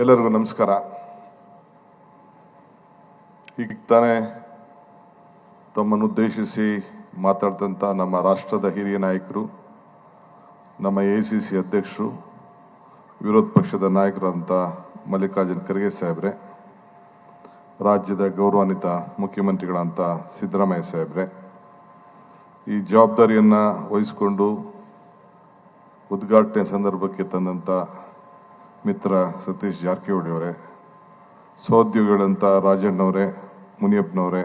ಎಲ್ಲರಿಗೂ ನಮಸ್ಕಾರ. ಈಗ ತಾನೇ ತಮ್ಮನ್ನು ಉದ್ದೇಶಿಸಿ ಮಾತಾಡ್ತಂಥ ನಮ್ಮ ರಾಷ್ಟ್ರದ ಹಿರಿಯ ನಾಯಕರು, ನಮ್ಮ ಎ ಸಿ ಸಿ ಅಧ್ಯಕ್ಷರು, ವಿರೋಧ ಪಕ್ಷದ ನಾಯಕರಂತ ಮಲ್ಲಿಕಾರ್ಜುನ್ ಖರ್ಗೆ ಸಾಹೇಬ್ರೆ, ರಾಜ್ಯದ ಗೌರವಾನ್ವಿತ ಮುಖ್ಯಮಂತ್ರಿಗಳಂತ ಸಿದ್ದರಾಮಯ್ಯ ಸಾಹೇಬ್ರೆ, ಈ ಜವಾಬ್ದಾರಿಯನ್ನು ವಹಿಸಿಕೊಂಡು ಉದ್ಘಾಟನೆ ಸಂದರ್ಭಕ್ಕೆ ತಂದಂಥ ಮಿತ್ರ ಸತೀಶ್ ಜಾರಕಿಹೊಳಿ ಅವರೇ ಸಹೋದ್ಯೋಗಿಗಳಂತ ರಾಜಣ್ಣವರೇ, ಮುನಿಯಪ್ಪನವರೇ,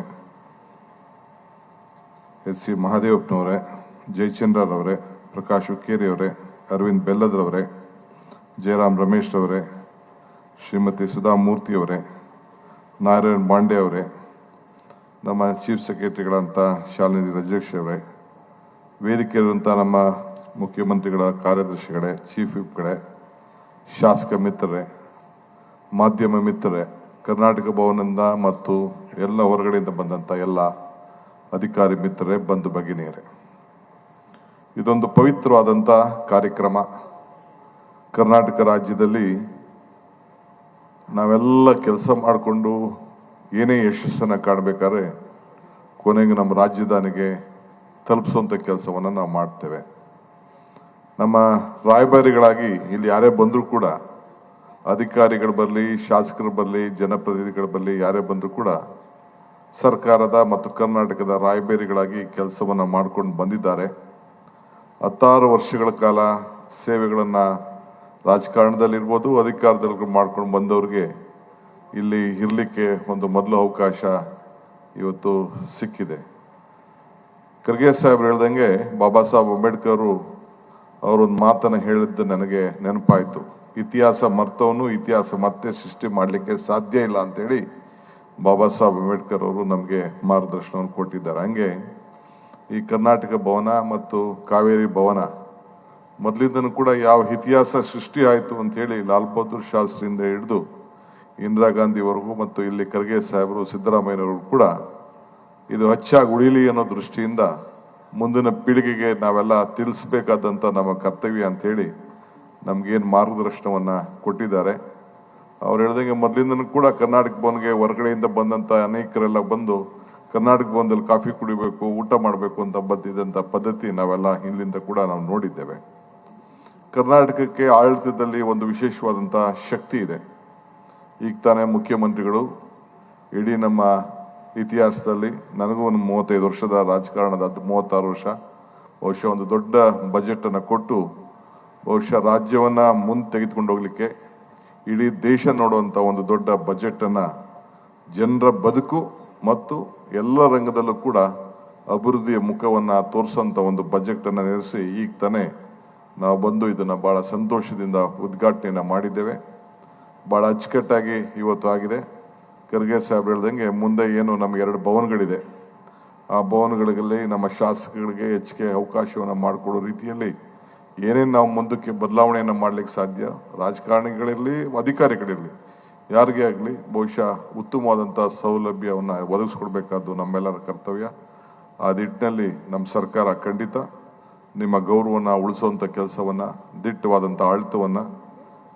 ಎಸ್ ಸಿ ಮಹಾದೇವಪ್ಪನವರೇ, ಜಯಚಂದ್ರರವರೇ, ಪ್ರಕಾಶ್ ಹುಕ್ಕೇರಿಯವರೇ ಅರವಿಂದ್ ಬೆಲ್ಲದ್ರವರೇ, ಜಯರಾಮ್ ರಮೇಶ್ರವರೇ, ಶ್ರೀಮತಿ ಸುಧಾ ಮೂರ್ತಿ ಅವರೇ ನಾರಾಯಣ್ ಬಾಂಡೆ ಅವರೇ ನಮ್ಮ ಚೀಫ್ ಸೆಕ್ರೆಟರಿಗಳಂಥ ಶಾಲಿನಿ ರಜೇಶ್ ಅವರೇ ವೇದಿಕೆಯಲ್ಲಿರುವಂಥ ನಮ್ಮ ಮುಖ್ಯಮಂತ್ರಿಗಳ ಕಾರ್ಯದರ್ಶಿಗಳೇ, ಚೀಫ್ ವಿಪ್ಗಳೇ ಶಾಸಕ ಮಿತ್ರರೇ, ಮಾಧ್ಯಮ ಮಿತ್ರರೇ, ಕರ್ನಾಟಕ ಭವನದಿಂದ ಮತ್ತು ಎಲ್ಲ ಹೊರಗಡೆಯಿಂದ ಬಂದಂಥ ಎಲ್ಲ ಅಧಿಕಾರಿ ಮಿತ್ರರೇ, ಬಂಧು ಭಗಿನಿಯರೇ. ಇದೊಂದು ಪವಿತ್ರವಾದಂಥ ಕಾರ್ಯಕ್ರಮ. ಕರ್ನಾಟಕ ರಾಜ್ಯದಲ್ಲಿ ನಾವೆಲ್ಲ ಕೆಲಸ ಮಾಡಿಕೊಂಡು ಏನೇ ಯಶಸ್ಸನ್ನು ಕಾಣಬೇಕಾದ್ರೆ ಕೊನೆಗೆ ನಮ್ಮ ರಾಜಧಾನಿಗೆ ತಲುಪಿಸುವಂಥ ಕೆಲಸವನ್ನು ನಾವು ಮಾಡ್ತೇವೆ. ನಮ್ಮ ರಾಯಭಾರಿಗಳಾಗಿ ಇಲ್ಲಿ ಯಾರೇ ಬಂದರೂ ಕೂಡ, ಅಧಿಕಾರಿಗಳು ಬರಲಿ, ಶಾಸಕರು ಬರಲಿ, ಜನಪ್ರತಿನಿಧಿಗಳು ಬರಲಿ, ಯಾರೇ ಬಂದರೂ ಕೂಡ ಸರ್ಕಾರದ ಮತ್ತು ಕರ್ನಾಟಕದ ರಾಯಭಾರಿಗಳಾಗಿ ಕೆಲಸವನ್ನು ಮಾಡ್ಕೊಂಡು ಬಂದಿದ್ದಾರೆ. ಹತ್ತಾರು ವರ್ಷಗಳ ಕಾಲ ಸೇವೆಗಳನ್ನು ರಾಜಕಾರಣದಲ್ಲಿರ್ಬೋದು ಅಧಿಕಾರದಲ್ಲಿ ಮಾಡ್ಕೊಂಡು ಬಂದವ್ರಿಗೆ ಇಲ್ಲಿ ಇರಲಿಕ್ಕೆ ಒಂದು ಮೊದಲು ಅವಕಾಶ ಇವತ್ತು ಸಿಕ್ಕಿದೆ. ಖರ್ಗೆ ಸಾಹೇಬ್ರು ಹೇಳ್ದಂಗೆ ಬಾಬಾ ಸಾಹೇಬ್ ಅಂಬೇಡ್ಕರ್ ಅವರೊಂದು ಮಾತನ್ನು ಹೇಳಿದ್ದು ನನಗೆ ನೆನಪಾಯಿತು. ಇತಿಹಾಸ ಮರ್ತವನು, ಇತಿಹಾಸ ಮತ್ತೆ ಸೃಷ್ಟಿ ಮಾಡಲಿಕ್ಕೆ ಸಾಧ್ಯ ಇಲ್ಲ ಅಂತೇಳಿ ಬಾಬಾ ಸಾಹೇಬ್ ಅಂಬೇಡ್ಕರ್ ಅವರು ನಮಗೆ ಮಾರ್ಗದರ್ಶನವನ್ನು ಕೊಟ್ಟಿದ್ದಾರೆ. ಹಂಗೆ ಈ ಕರ್ನಾಟಕ ಭವನ ಮತ್ತು ಕಾವೇರಿ ಭವನ ಮೊದಲಿಂದನೂ ಕೂಡ ಯಾವ ಇತಿಹಾಸ ಸೃಷ್ಟಿ ಆಯಿತು ಅಂತ ಹೇಳಿ ಲಾಲ್ ಬಹದ್ದೂರ್ ಶಾಸ್ತ್ರಿಯಿಂದ ಹಿಡಿದು ಇಂದಿರಾ ಗಾಂಧಿವರೆಗೂ ಮತ್ತು ಇಲ್ಲಿ ಖರ್ಗೆ ಸಾಹೇಬರು, ಸಿದ್ದರಾಮಯ್ಯನವರು ಕೂಡ ಇದು ಹಚ್ಚಾಗಿ ಉಳಿಲಿ ಅನ್ನೋ ದೃಷ್ಟಿಯಿಂದ ಮುಂದಿನ ಪೀಳಿಗೆಗೆ ನಾವೆಲ್ಲ ತಿಳಿಸ್ಬೇಕಾದಂಥ ನಮ್ಮ ಕರ್ತವ್ಯ ಅಂಥೇಳಿ ನಮಗೇನು ಮಾರ್ಗದರ್ಶನವನ್ನು ಕೊಟ್ಟಿದ್ದಾರೆ. ಅವ್ರು ಹೇಳ್ದಂಗೆ ಮೊದಲಿಂದನೂ ಕೂಡ ಕರ್ನಾಟಕ ಭವನ್ಗೆ ಹೊರಗಡೆಯಿಂದ ಬಂದಂಥ ಅನೇಕರೆಲ್ಲ ಬಂದು ಕರ್ನಾಟಕ ಭವನದಲ್ಲಿ ಕಾಫಿ ಕುಡಿಬೇಕು, ಊಟ ಮಾಡಬೇಕು ಅಂತ ಬಂದಿದ್ದಂಥ ಪದ್ಧತಿ ನಾವೆಲ್ಲ ಇಲ್ಲಿಂದ ಕೂಡ ನಾವು ನೋಡಿದ್ದೇವೆ. ಕರ್ನಾಟಕಕ್ಕೆ ಆಡಳಿತದಲ್ಲಿ ಒಂದು ವಿಶೇಷವಾದಂಥ ಶಕ್ತಿ ಇದೆ. ಈಗ ತಾನೇ ಮುಖ್ಯಮಂತ್ರಿಗಳು, ಇಡೀ ನಮ್ಮ ಇತಿಹಾಸದಲ್ಲಿ ನನಗೂ ಒಂದು ಮೂವತ್ತೈದು ವರ್ಷದ ರಾಜಕಾರಣದ ಮೂವತ್ತಾರು ವರ್ಷ. ಬಹುಶಃ ಒಂದು ದೊಡ್ಡ ಬಜೆಟನ್ನು ಕೊಟ್ಟು ಬಹುಶಃ ರಾಜ್ಯವನ್ನು ಮುಂದೆ ತೆಗೆದುಕೊಂಡು ಹೋಗಲಿಕ್ಕೆ ಇಡೀ ದೇಶ ನೋಡುವಂಥ ಒಂದು ದೊಡ್ಡ ಬಜೆಟನ್ನು ಜನರ ಬದುಕು ಮತ್ತು ಎಲ್ಲ ರಂಗದಲ್ಲೂ ಕೂಡ ಅಭಿವೃದ್ಧಿಯ ಮುಖವನ್ನು ತೋರಿಸುವಂಥ ಒಂದು ಬಜೆಟನ್ನು ನಡೆಸಿ ಈಗ ತಾನೇ ನಾವು ಬಂದು ಇದನ್ನು ಭಾಳ ಸಂತೋಷದಿಂದ ಉದ್ಘಾಟನೆಯನ್ನು ಮಾಡಿದ್ದೇವೆ. ಭಾಳ ಅಚ್ಚುಕಟ್ಟಾಗಿ ಇವತ್ತು ಆಗಿದೆ. ಖರ್ಗೆ ಸಾಹೇಬ್ ಹೇಳ್ದಂಗೆ ಮುಂದೆ ಏನು ನಮ್ಗೆ ಎರಡು ಭವನಗಳಿದೆ. ಆ ಭವನಗಳಲ್ಲಿ ನಮ್ಮ ಶಾಸಕರಿಗೆ ಹೆಚ್ಚಿಗೆ ಅವಕಾಶವನ್ನು ಮಾಡಿಕೊಡೋ ರೀತಿಯಲ್ಲಿ ಏನೇನು ನಾವು ಮುಂದಕ್ಕೆ ಬದಲಾವಣೆಯನ್ನು ಮಾಡಲಿಕ್ಕೆ ಸಾಧ್ಯ? ರಾಜಕಾರಣಿಗಳಿರಲಿ, ಅಧಿಕಾರಿಗಳಿರಲಿ, ಯಾರಿಗೇ ಆಗಲಿ ಬಹುಶಃ ಉತ್ತಮವಾದಂಥ ಸೌಲಭ್ಯವನ್ನು ಒದಗಿಸ್ಕೊಡ್ಬೇಕಾದ್ದು ನಮ್ಮೆಲ್ಲರ ಕರ್ತವ್ಯ. ಆ ನಿಟ್ಟಿನಲ್ಲಿ ನಮ್ಮ ಸರ್ಕಾರ ಖಂಡಿತ ನಿಮ್ಮ ಗೌರವವನ್ನು ಉಳಿಸುವಂಥ ಕೆಲಸವನ್ನು ದಿಟ್ಟವಾದಂಥ ಆಡಳಿತವನ್ನು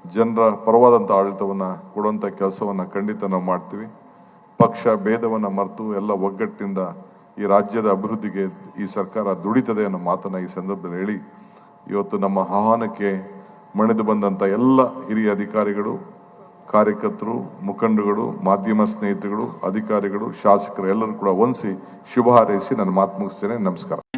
ಜನರ ಪರವಾದಂಥ ಆಡಳಿತವನ್ನು ಕೊಡುವಂಥ ಕೆಲಸವನ್ನು ಖಂಡಿತ ನಾವು ಮಾಡ್ತೀವಿ. ಪಕ್ಷ, ಭೇದವನ್ನು ಮರೆತು ಎಲ್ಲ ಒಗ್ಗಟ್ಟಿನಿಂದ ಈ ರಾಜ್ಯದ ಅಭಿವೃದ್ಧಿಗೆ ಈ ಸರ್ಕಾರ ದುಡಿತದೆ ಅನ್ನೋ ಮಾತನ್ನು ಈ ಸಂದರ್ಭದಲ್ಲಿ ಹೇಳಿ, ಇವತ್ತು ನಮ್ಮ ಆಹ್ವಾನಕ್ಕೆ ಮಣಿದು ಬಂದಂಥ ಎಲ್ಲ ಹಿರಿಯ ಅಧಿಕಾರಿಗಳು, ಕಾರ್ಯಕರ್ತರು, ಮುಖಂಡರುಗಳು, ಮಾಧ್ಯಮ ಸ್ನೇಹಿತರುಗಳು, ಅಧಿಕಾರಿಗಳು, ಶಾಸಕರು ಎಲ್ಲರೂ ಕೂಡ ಒಂದಿಸಿ ಶುಭ ಹಾರೈಸಿ ನನ್ನ ಮಾತು ಮುಗಿಸ್ತೇನೆ. ನಮಸ್ಕಾರ.